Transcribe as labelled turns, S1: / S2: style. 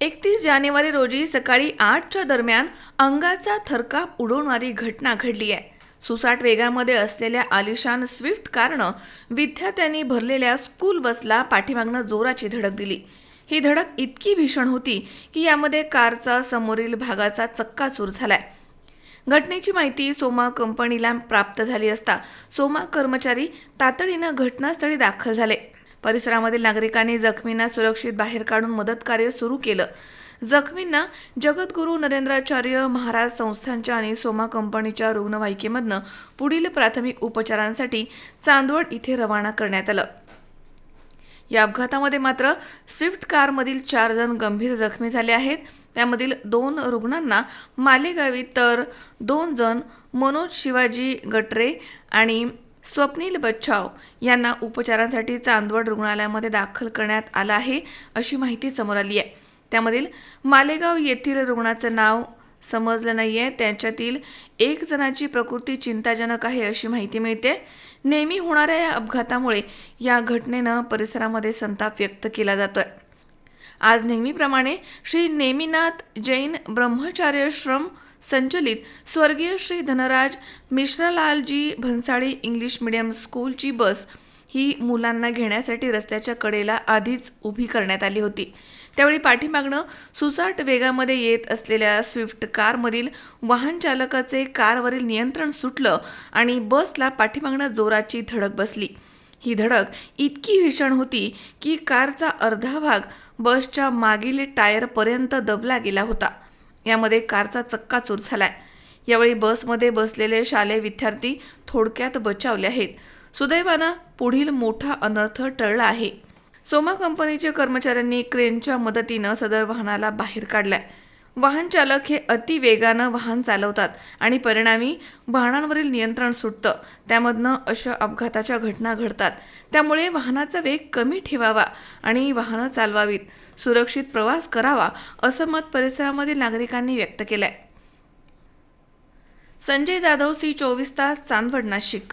S1: एकतीस जानेवारी रोजी सकाळी आठच्या दरम्यान अंगाचा थरकाप उडवणारी घटना घडली आहे. सुसाट वेगामध्ये असलेल्या आलिशान स्विफ्ट कारनं विद्यार्थ्यांनी भरलेल्या स्कूल बसला पाठीमागनं जोराची धडक दिली. ही धडक इतकी भीषण होती की यामध्ये कारचा समोरील भागाचा चक्काचूर झालाय. घटनेची माहिती सोमा कंपनीला प्राप्त झाली असता सोमा कर्मचारी तातडीनं घटनास्थळी दाखल झाले. परिसरामधील नागरिकांनी जखमींना सुरक्षित बाहेर काढून मदत कार्य सुरू केलं. जखमींना जगद्गुरू नरेंद्राचार्य महाराज संस्थांच्या आणि सोमा कंपनीच्या रुग्णवाहिकेमधनं पुढील प्राथमिक उपचारांसाठी चांदवड इथे रवाना करण्यात आलं. या अपघातामध्ये मात्र स्विफ्ट कारमधील चार जण गंभीर जखमी झाले आहेत. त्यामधील दोन रुग्णांना मालेगावी तर दोन जण मनोज शिवाजी गटरे आणि स्वप्नील बच्छाव यांना उपचारांसाठी चांदवड रुग्णालयामध्ये दाखल करण्यात आलं आहे अशी माहिती समोर आली आहे. त्यामधील मालेगाव येथील रुग्णाचं नाव समजलं नाही आहे त्यांच्यातील एक जणाची प्रकृती चिंताजनक आहे अशी माहिती मिळते. नेहमी होणाऱ्या या अपघातामुळे या घटनेनं परिसरामध्ये संताप व्यक्त केला जातोय. आज नेहमीप्रमाणे श्री नेमिनाथ जैन ब्रह्मचार्यश्रम संचलित स्वर्गीय श्री धनराज मिश्रलालजी भन्साळी इंग्लिश मिडियम स्कूलची बस ही मुलांना घेण्यासाठी रस्त्याच्या कडेला आधीच उभी करण्यात आली होती. त्यावेळी पाठीमागणं सुसाट वेगामध्ये येत असलेल्या स्विफ्ट कारमधील वाहन चालकाचे कारवरील नियंत्रण सुटलं आणि बसला पाठीमागणं जोराची धडक बसली. ही धडक इतकी भीषण होती की कारचा अर्धा भाग बसच्या मागील टायरपर्यंत दबला गेला होता. यामध्ये कारचा चक्काचूर झालाय. यावेळी बसमध्ये बसलेले शालेय विद्यार्थी थोडक्यात बचावले आहेत. सुदैवानं पुढील मोठा अनर्थ टळला आहे. सोमा कंपनीच्या कर्मचाऱ्यांनी क्रेनच्या मदतीनं सदर वाहनाला बाहेर काढलाय. वाहनचालक हे अति वेगानं वाहन चालवतात आणि परिणामी वाहनांवरील नियंत्रण सुटतं. त्यामधनं अशा अपघाताच्या घटना घडतात. त्यामुळे वाहनाचा वेग कमी ठेवावा आणि वाहनं चालवावीत. सुरक्षित प्रवास करावा असं मत परिसरामधील नागरिकांनी व्यक्त केलंय. संजय जाधव सी चोवीस तास चांदवड नाशिक.